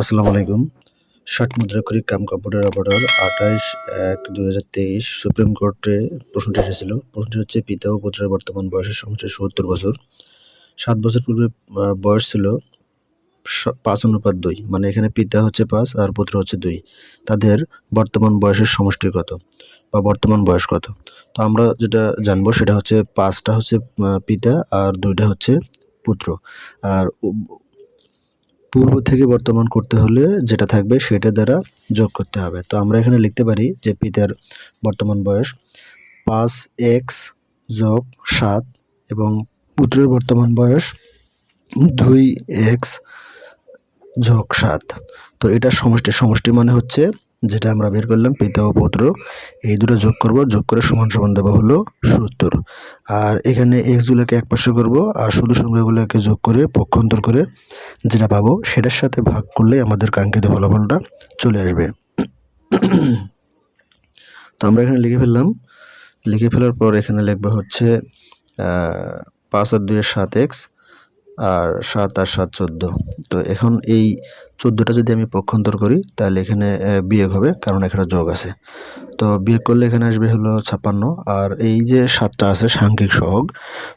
আসসালামু আলাইকুম। ষাট মুদ্রাক্ষরিক কাম কম্পিউটার অপারেটর আঠাইশ এক দুই হাজার তেইশ সুপ্রিম কোর্টে প্রশ্নটি এসেছিল। প্রশ্নটি হচ্ছে, পিতা ও পুত্রের বর্তমান বয়সের সমস্যা সত্তর বছর। সাত বছর পূর্বে বয়স ছিল পাঁচ অনুপাত দুই। মানে এখানে পিতা হচ্ছে পাঁচ আর পুত্র হচ্ছে দুই। তাদের বর্তমান বয়সের সমষ্টি কত বা বর্তমান বয়স কত? তো আমরা যেটা জানব, সেটা হচ্ছে পাঁচটা হচ্ছে পিতা আর দুইটা হচ্ছে পুত্র। আর পূর্ব থেকে বর্তমান করতে হলে যেটা থাকবে সেটা দ্বারা যোগ করতে হবে। তো আমরা এখানে লিখতে পারি যে পিতার বর্তমান বয়স পাঁচ এক্স যোগ সাত এবং পুত্রের বর্তমান বয়স দুই এক্স যোগ সাত। তো এটা সমষ্টি সমষ্টি মানে হচ্ছে যেটা আমরা বের করলাম পিতা ও পুত্র, এই দুটো যোগ করব, যোগ করে সমান সমান দেওয়া হলো সত্তর। আর এখানে এক্সগুলোকে এক পাশে করব, আর শুধু সংখ্যাগুলোকে যোগ করে পক্ষান্তর করে যেটা পাবো, সেটার সাথে ভাগ করলে আমাদের কাঙ্ক্ষিত ফলাফলটা চলে আসবে। তো আমরা এখানে লিখে ফেললাম। লিখে ফেলার পর এখানে লিখব হচ্ছে পাঁচ আর দুইয়ের সাত এক্স আর সাত আর সাত চোদ্দ। তো এখন এই চোদ্দোটা যদি আমি পক্ষান্তর করি, তাহলে এখানে বিয়োগ হবে, কারণ এখানে যোগ আছে। তো বিয়োগ করলে এখানে আসবে হলো ছাপ্পান্ন, আর এই যে সাতটা আছে, সাংখ্যিক সহগ,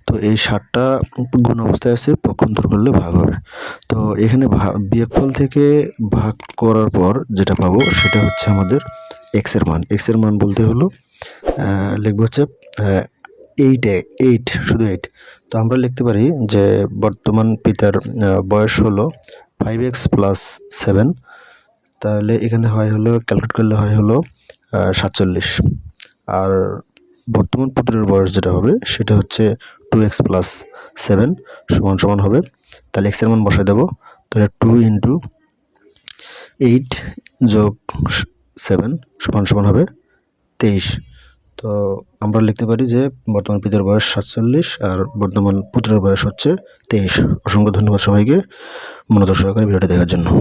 তো এই সাতটা গুণ অবস্থায় আছে, পক্ষান্তর করলে ভাগ হবে। তো এখানে বিয়োগফল থেকে ভাগ করার পর যেটা পাবো, সেটা হচ্ছে আমাদের এক্সের মান। এক্সের মান বলতে হলো লিখব হচ্ছে এইট এইট শুধু এইট তো আমরা লিখতে পারি যে বর্তমান পিতার বয়স হলো ফাইভ এক্স প্লাস সেভেন তাহলে এখানে হয় হলো ক্যালকুলেট করলে হয় হলো সাতচল্লিশ। আর বর্তমান পুত্রের বয়স যেটা হবে, সেটা হচ্ছে টু এক্স প্লাস সেভেন সমান সমান হবে। তাহলে এক্সের মান বসাই দেবো। তাহলে টু ইন্টু এইট যোগ সেভেন সমান সমান হবে তেইশ। তো আমরা লিখতে পারি যে বর্তমান পিতার বয়স সাতচল্লিশ আর বর্তমান পুত্রের বয়স হচ্ছে তেইশ। অসংখ্য ধন্যবাদ সবাইকে। মনোযোগ ভিডিওটি দেখার জন্য।